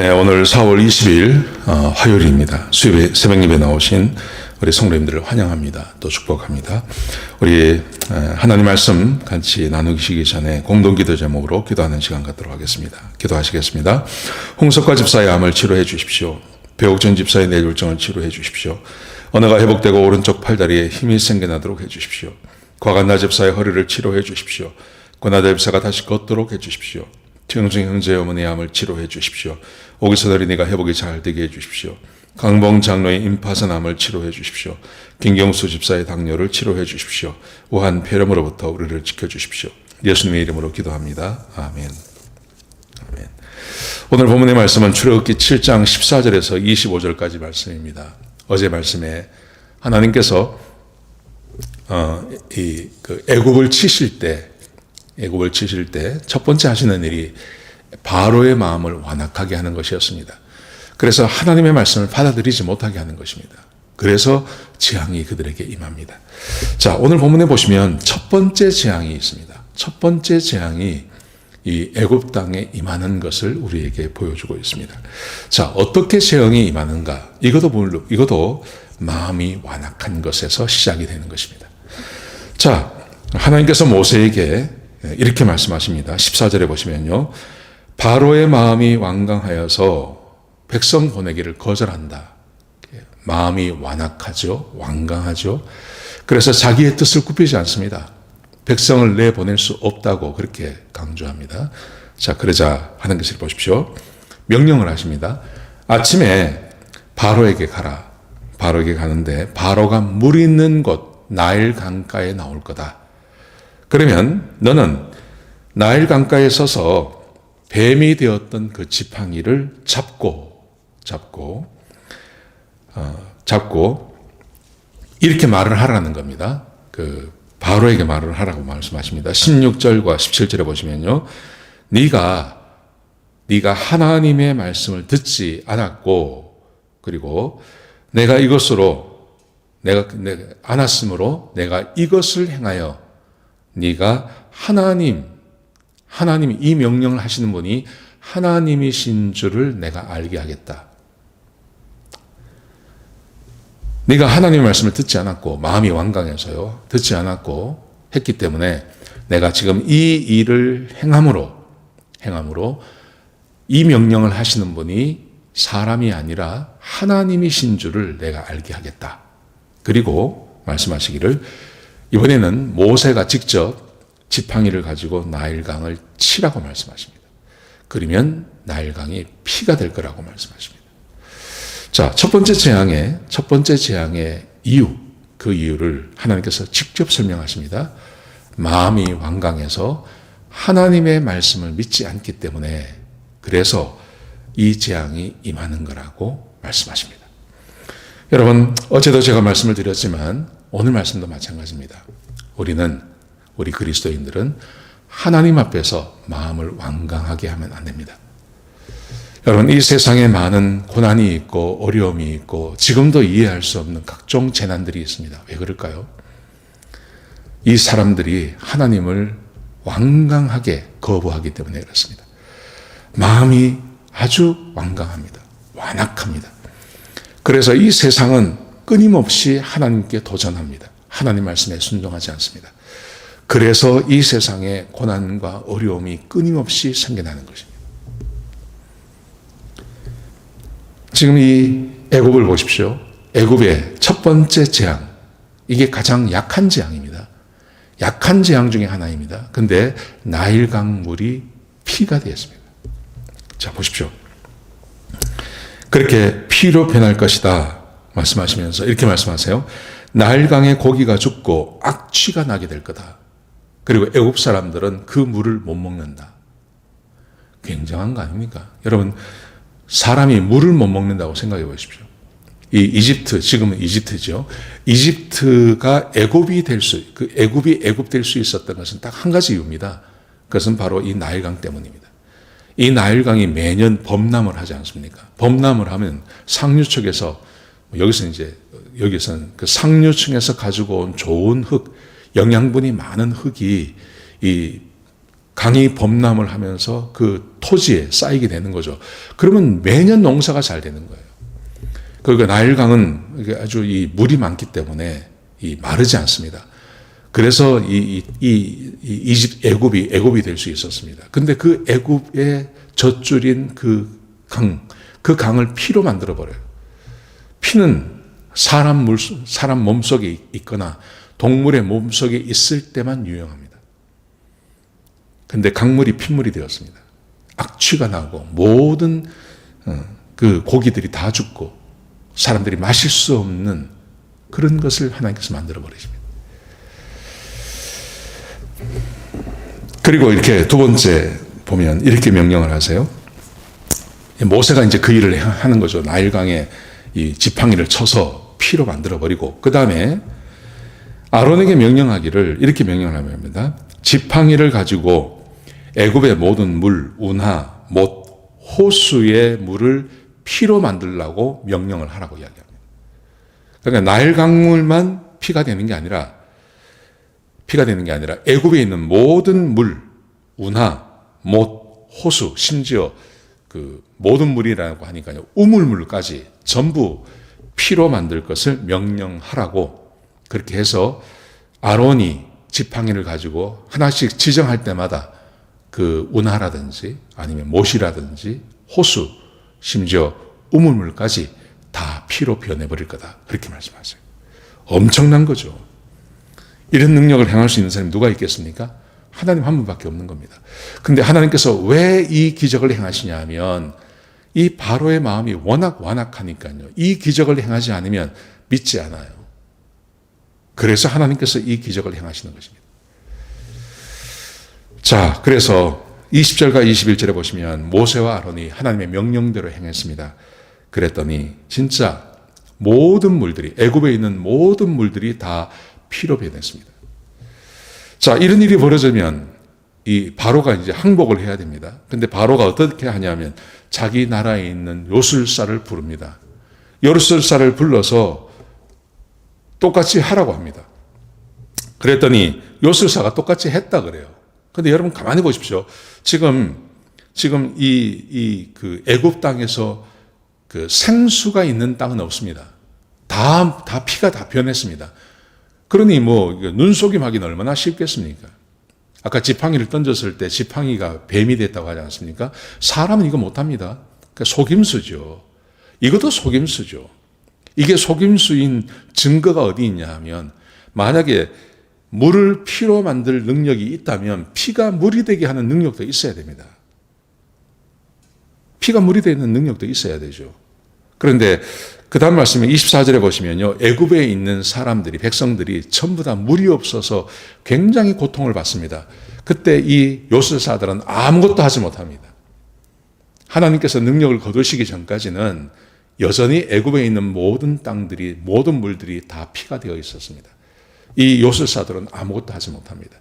네, 오늘 4월 20일 어, 화요일입니다. 수요일 새벽 예배 나오신 우리 성도님들을 환영합니다. 또 축복합니다. 우리 에, 하나님 말씀 같이 나누시기 전에 공동기도 제목으로 기도하는 시간 갖도록 하겠습니다. 기도하시겠습니다. 홍석과 집사의 암을 치료해 주십시오. 배옥전 집사의 뇌졸중을 치료해 주십시오. 언어가 회복되고 오른쪽 팔다리에 힘이 생겨나도록 해 주십시오. 과간나 집사의 허리를 치료해 주십시오. 권하대 집사가 다시 걷도록 해 주십시오. 최영중 형제 어머니 암을 치료해 주십시오. 오기선 어린이가 회복이 잘 되게 해 주십시오. 강봉 장로의 임파선 암을 치료해 주십시오. 김경수 집사의 당뇨를 치료해 주십시오. 우한 폐렴으로부터 우리를 지켜 주십시오. 예수님의 이름으로 기도합니다. 아멘. 아멘. 오늘 본문의 말씀은 출애굽기 7장 14절에서 25절까지 말씀입니다. 어제 말씀에 하나님께서 어, 이그 애굽을 치실 때 애굽을 치실 때 첫 번째 하시는 일이 바로의 마음을 완악하게 하는 것이었습니다. 그래서 하나님의 말씀을 받아들이지 못하게 하는 것입니다. 그래서 재앙이 그들에게 임합니다. 자, 오늘 본문에 보시면 첫 번째 재앙이 있습니다. 첫 번째 재앙이 이 애굽 땅에 임하는 것을 우리에게 보여주고 있습니다. 자, 어떻게 재앙이 임하는가? 이것도 이것도 마음이 완악한 것에서 시작이 되는 것입니다. 자, 하나님께서 모세에게 이렇게 말씀하십니다. 14절에 보시면요. 바로의 마음이 완강하여서 백성 보내기를 거절한다. 마음이 완악하죠. 완강하죠. 그래서 자기의 뜻을 굽히지 않습니다. 백성을 내보낼 수 없다고 그렇게 강조합니다. 자, 그러자 하는 것을 보십시오. 명령을 하십니다. 아침에 바로에게 가라. 바로에게 가는데 바로가 물 있는 곳 나일 강가에 나올 거다. 그러면 너는 나일 강가에 서서 뱀이 되었던 그 지팡이를 잡고 잡고 어, 잡고 이렇게 말을 하라는 겁니다. 그 바로에게 말을 하라고 말씀하십니다. 16절과 17절에 보시면요. 네가 네가 하나님의 말씀을 듣지 않았고 그리고 내가 이것으로 내가 안았으므로 내가 이것을 행하여 네가 하나님 하나님이 이 명령을 하시는 분이 하나님이신 줄을 내가 알게 하겠다. 네가 하나님의 말씀을 듣지 않았고 마음이 완강해서요. 듣지 않았고 했기 때문에 내가 지금 이 일을 행함으로 행함으로 이 명령을 하시는 분이 사람이 아니라 하나님이신 줄을 내가 알게 하겠다. 그리고 말씀하시기를 이번에는 모세가 직접 지팡이를 가지고 나일강을 치라고 말씀하십니다. 그러면 나일강이 피가 될 거라고 말씀하십니다. 자, 첫 번째 재앙의 첫 번째 재앙의 이유, 그 이유를 하나님께서 직접 설명하십니다. 마음이 완강해서 하나님의 말씀을 믿지 않기 때문에 그래서 이 재앙이 임하는 거라고 말씀하십니다. 여러분, 어제도 제가 말씀을 드렸지만 오늘 말씀도 마찬가지입니다. 우리는 우리 그리스도인들은 하나님 앞에서 마음을 완강하게 하면 안 됩니다. 여러분, 이 세상에 많은 고난이 있고 어려움이 있고 지금도 이해할 수 없는 각종 재난들이 있습니다. 왜 그럴까요? 이 사람들이 하나님을 완강하게 거부하기 때문에 그렇습니다. 마음이 아주 완강합니다. 완악합니다. 그래서 이 세상은 끊임없이 하나님께 도전합니다. 하나님 말씀에 순종하지 않습니다. 그래서 이 세상에 고난과 어려움이 끊임없이 생겨나는 것입니다. 지금 이 애굽을 보십시오. 애굽의 첫 번째 재앙. 이게 가장 약한 재앙입니다. 약한 재앙 중에 하나입니다. 근데 나일강 물이 피가 되었습니다. 자, 보십시오. 그렇게 피로 변할 것이다. 말씀하시면서 이렇게 말씀하세요. 나일강의 고기가 죽고 악취가 나게 될 거다. 그리고 애굽 사람들은 그 물을 못 먹는다. 굉장한 거 아닙니까? 여러분, 사람이 물을 못 먹는다고 생각해 보십시오. 이 이집트, 지금은 이집트죠. 이집트가 애굽이 될 수, 그 애굽이 애굽 될 수 있었던 것은 딱 한 가지 이유입니다. 그것은 바로 이 나일강 때문입니다. 이 나일강이 매년 범람을 하지 않습니까? 범람을 하면 상류층에서 여기서 이제 여기서는 그 상류층에서 가지고 온 좋은 흙, 영양분이 많은 흙이 이 강이 범람을 하면서 그 토지에 쌓이게 되는 거죠. 그러면 매년 농사가 잘 되는 거예요. 그러니까 나일강은 아주 이 물이 많기 때문에 이 마르지 않습니다. 그래서 이, 이, 이, 이 이집 애굽이 애굽이 될 수 있었습니다. 근데 그 애굽의 젖줄인 그 강, 그 강을 피로 만들어 버려요. 피는 사람 물, 사람 몸속에 있거나 동물의 몸속에 있을 때만 유용합니다. 근데 강물이 핏물이 되었습니다. 악취가 나고 모든 어, 그 고기들이 다 죽고 사람들이 마실 수 없는 그런 것을 하나님께서 만들어 버리십니다. 그리고 이렇게 두 번째 보면 이렇게 명령을 하세요. 모세가 이제 그 일을 하는 거죠. 나일강에 이 지팡이를 쳐서 피로 만들어 버리고 그 다음에 아론에게 명령하기를 이렇게 명령을 합니다. 지팡이를 가지고 애굽의 모든 물, 운하, 못, 호수의 물을 피로 만들라고 명령을 하라고 이야기합니다. 그러니까 나일 강물만 피가 되는 게 아니라 피가 되는 게 아니라 애굽에 있는 모든 물, 운하, 못, 호수, 심지어 그 모든 물이라고 하니까요. 우물물까지 전부 피로 만들 것을 명령하라고 그렇게 해서 아론이 지팡이를 가지고 하나씩 지정할 때마다 그 운하라든지 아니면 못이라든지 호수 심지어 우물물까지 다 피로 변해버릴 거다. 그렇게 말씀하세요. 엄청난 거죠. 이런 능력을 행할 수 있는 사람이 누가 있겠습니까? 하나님 한 분밖에 없는 겁니다. 근데 하나님께서 왜 이 기적을 행하시냐 하면 이 바로의 마음이 워낙 완악하니까요. 이 기적을 행하지 않으면 믿지 않아요. 그래서 하나님께서 이 기적을 행하시는 것입니다. 자, 그래서 20절과 21절에 보시면 모세와 아론이 하나님의 명령대로 행했습니다. 그랬더니 진짜 모든 물들이 애굽에 있는 모든 물들이 다 피로 변했습니다. 자, 이런 일이 벌어지면 이 바로가 이제 항복을 해야 됩니다. 근데 바로가 어떻게 하냐면 자기 나라에 있는 요술사를 부릅니다. 요술사를 불러서 똑같이 하라고 합니다. 그랬더니 요술사가 똑같이 했다 그래요. 근데 여러분 가만히 보십시오. 지금 지금 이 이 그 애굽 땅에서 그 생수가 있는 땅은 없습니다. 다 다 피가 다 변했습니다. 그러니 뭐 눈속임하기는 얼마나 쉽겠습니까? 아까 지팡이를 던졌을 때 지팡이가 뱀이 됐다고 하지 않습니까? 사람은 이거 못합니다. 그러니까 속임수죠. 이것도 속임수죠. 이게 속임수인 증거가 어디 있냐 하면 만약에 물을 피로 만들 능력이 있다면 피가 물이 되게 하는 능력도 있어야 됩니다. 피가 물이 되는 능력도 있어야 되죠. 그런데 그 다음 말씀에 24절에 보시면요. 애굽에 있는 사람들이, 백성들이 전부 다 물이 없어서 굉장히 고통을 받습니다. 그때 이 요술사들은 아무것도 하지 못합니다. 하나님께서 능력을 거두시기 전까지는 여전히 애굽에 있는 모든 땅들이, 모든 물들이 다 피가 되어 있었습니다. 이 요술사들은 아무것도 하지 못합니다.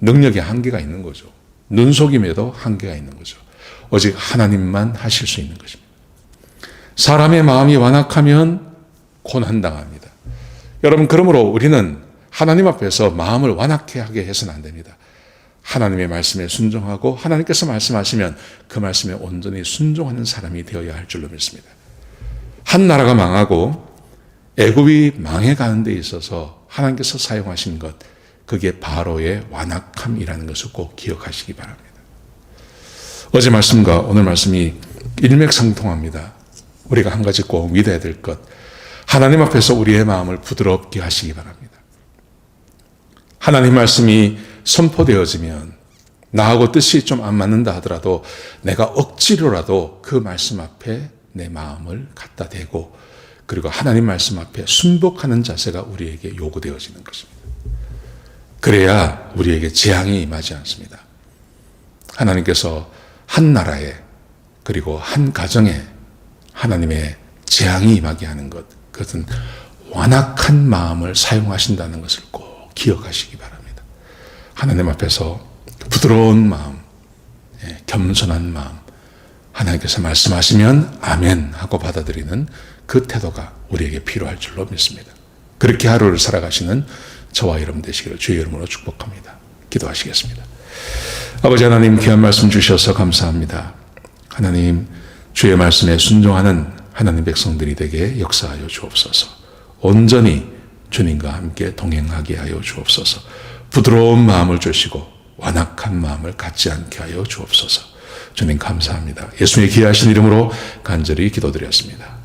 능력에 한계가 있는 거죠. 눈속임에도 한계가 있는 거죠. 오직 하나님만 하실 수 있는 것입니다. 사람의 마음이 완악하면 고난당합니다. 여러분, 그러므로 우리는 하나님 앞에서 마음을 완악해 하게 해서는 안 됩니다. 하나님의 말씀에 순종하고 하나님께서 말씀하시면 그 말씀에 온전히 순종하는 사람이 되어야 할 줄로 믿습니다. 한 나라가 망하고 애굽이 망해가는 데 있어서 하나님께서 사용하신 것, 그게 바로의 완악함이라는 것을 꼭 기억하시기 바랍니다. 어제 말씀과 오늘 말씀이 일맥상통합니다. 우리가 한 가지 꼭 믿어야 될 것. 하나님 앞에서 우리의 마음을 부드럽게 하시기 바랍니다. 하나님 말씀이 선포되어지면 나하고 뜻이 좀 안 맞는다 하더라도 내가 억지로라도 그 말씀 앞에 내 마음을 갖다 대고 그리고 하나님 말씀 앞에 순복하는 자세가 우리에게 요구되어지는 것입니다. 그래야 우리에게 재앙이 임하지 않습니다. 하나님께서 한 나라에 그리고 한 가정에 하나님의 재앙이 임하게 하는 것, 그것은 완악한 마음을 사용하신다는 것을 꼭 기억하시기 바랍니다. 하나님 앞에서 부드러운 마음, 예, 겸손한 마음, 하나님께서 말씀하시면 아멘 하고 받아들이는 그 태도가 우리에게 필요할 줄로 믿습니다. 그렇게 하루를 살아가시는 저와 여러분 되시기를 주의 이름으로 축복합니다. 기도하시겠습니다. 아버지 하나님 귀한 말씀 주셔서 감사합니다. 하나님 주의 말씀에 순종하는 하나님 백성들이 되게 역사하여 주옵소서. 온전히 주님과 함께 동행하게 하여 주옵소서. 부드러운 마음을 주시고 완악한 마음을 갖지 않게 하여 주옵소서. 주님 감사합니다. 예수의 귀하신 이름으로 간절히 기도드렸습니다.